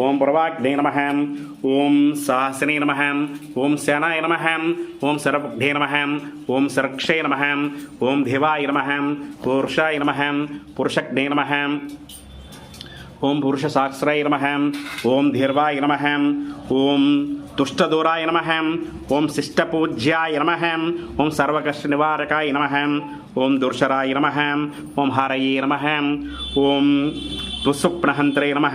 ఓం పురవాగ్నే నమ. ఓం సాహసినే నమ. ఓం సేనాయ నమ. ఓం శరబుద్ధే నమ. ఓం శరక్షే నమ. ఓం దేవాయ నమ. పూర్షాయ నమ. పురుషగ్నే నమ. ఓం పురుష పురుషసాక్షరాయ నమ. ఓం ధీర్వాయ నమ. ఓం దుష్టదూరాయ నమ ఓం శిష్టపూజ్యాయ నమ ఓం సర్వకష్ట నివారకాయ నమ ఓం దుర్శరాయ నమ ఓం హారయే నమ ఓం దుస్సుప్నహంత్రే నమ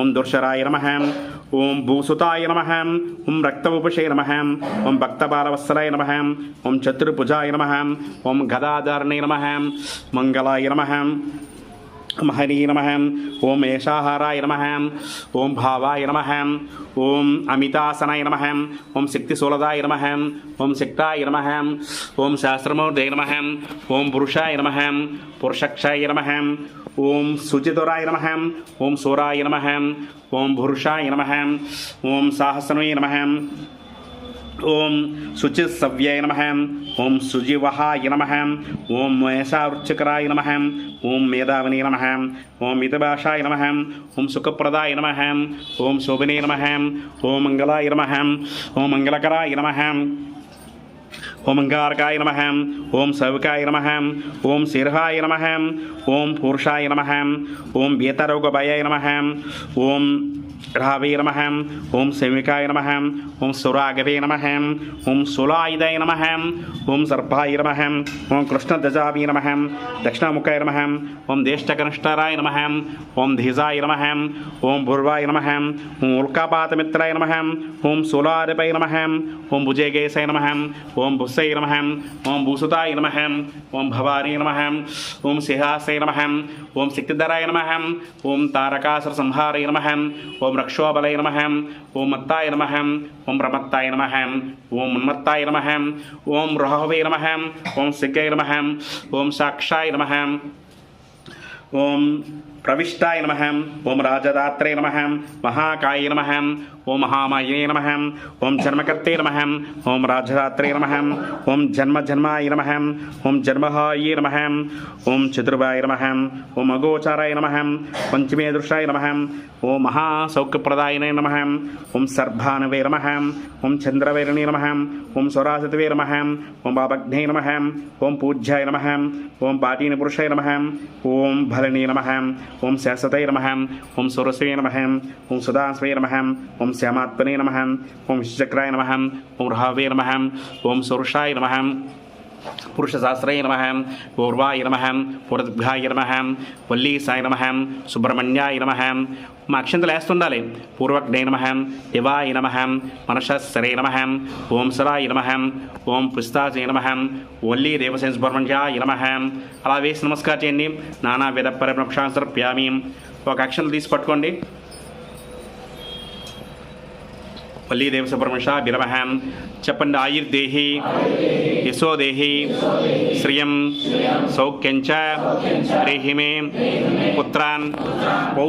ఓం దుర్శరాయ నమ ఓం భూసుతాయ నమ ఓం రక్తముపషే నమ ఓం భక్తబాలవత్సలాయ నమ ఓం చతుర్భుజాయ నమ ఓం గదాధారణే నమ మంగళాయ నమ మహనీ నమ ఓం ఏషాహారాయ నమ ఓం భావాయ నమ ఓం అమితాసనాయ నమ ఓం శక్తిశూలదాయ నమ ఓం శక్తాయ నమ ఓం శాస్త్రమూర్ధయ నమ ఓం పురుషాయ నమ పురుషక్షాయ నమ ఓం శుచితురాయ నమ ఓం సూరాయ నమ ఓం పురుషాయ నమ ఓం సాహసనయ నమ ఓం శుచి శుచిసవ్యాయ నమ ఓం సుజివహాయ నమ ఓం మేషావృచ్చకరాయ నమ ఓం మేధావిని నమ ఓం మితభాషాయ నమ ఓం సుఖప్రదాయ నమ ఓం శోభనే నమ ఓం మంగళాయ నమ ఓం మంగళకరాయ నమ ఓం అంగారకాయ నమ ఓం సవికాయ నమ ఓం శిర్హాయ నమ ఓం పురుషాయ నమ ఓం బీతరోగభయాయ నమ ఓం రావే నమ ఓం శమికాయ నమ ఓం సురాగవే నమ ఓం సులాయుధాయ నమ ఓం సర్పాయ నమ ఓం కృష్ణధ్వజావే నమ దక్షిణముఖాయ నమ ఓం దేష్టకనిష్టరాయ నమ ఓం ధీజాయ నమ ఓం భుర్వాయ నమ ఓం ఉల్కాపాతమిత్రాయ నమ ఓం సులారిపై నమ ఓం భుజేగేశాయ నమ ఓం భుస్సై నమ ఓం భూసుతాయ నమ ఓం భవారీ నమ ఓం సిహాసై నమ ఓం శక్తిధరాయ నమ ఓం తారకాసుర సంహారాయ నమ ఓం ఓం రక్షోబలయ నమ. ఓం మత్తాయ నమ. ఓం రమత్తాయ నమ. ఓం ఉన్మత్తాయ నమ. ఓం రహవే నమ. ఓం సిగ్గయ నమ. ఓం సాక్షాయ నమ. ఓం ప్రవిష్టాయ నమ ఓం రాజదాత్రే నమ మహాకాయ నమ ఓం మహామాయే నమ ఓం జన్మకర్తే నమ ఓం రాజదాత్రే నమ ఓం జన్మ జన్మాయ నమ ఓం జన్మహాయే నమ ఓం చతుర్వాయ నమ ఓం అగోచారాయ నమ పంచమే దృష్టాయ నమ ఓం మహాసౌఖ్యప్రదాయనే నమ ఓం సర్భానవే నమ ఓం చంద్రవేరణే నమ ఓం స్వరాసతవే నమ ఓం బాబగ్నే నమ ఓం పూజ్యాయ నమ ఓం పాటీన పురుషాయ నమ ఓం భ భరణే నమ. ఓం శాశ్వతై నమ. ఓం సురస్వే నమ. ఓం సుధాస్వై నమ. ఓం శ్యామాత్మనే నమ. ఓం విశ్వచక్రాయ నమ. ఓం రహావే నమ. ఓం సురుషాయ నమ. పురుషశాస్త్రాయ నమ పూర్వాయ నమ పూర్వభ్యాయ నమ వల్లీసాయ నమ సుబ్రహ్మణ్యాయ నమ. మా అక్షంతలు వేస్తుండాలి. పూర్వజ్ఞాయ నమ దివాయ నమ మనసరే నమ ఓం సరాయ నమ ఓం పుస్తాజయ నమ ఓన్లీ దేవసేన సుబ్రహ్మణ్యాయ నమ. అలా వేసి నమస్కారం చేయండి. నానా విధ పరిప్రక్షాంసర్ప్యామి ఒక అక్షంతలు తీసి పట్టుకోండి. వల్లీదేవ సుబ్రహ్మణ్య బిరమహ చెప్పండి ఆయుర్దేహి యశోదేహి శ్రియం సౌఖ్యంచ రేహిమే పుత్రాన్ పౌ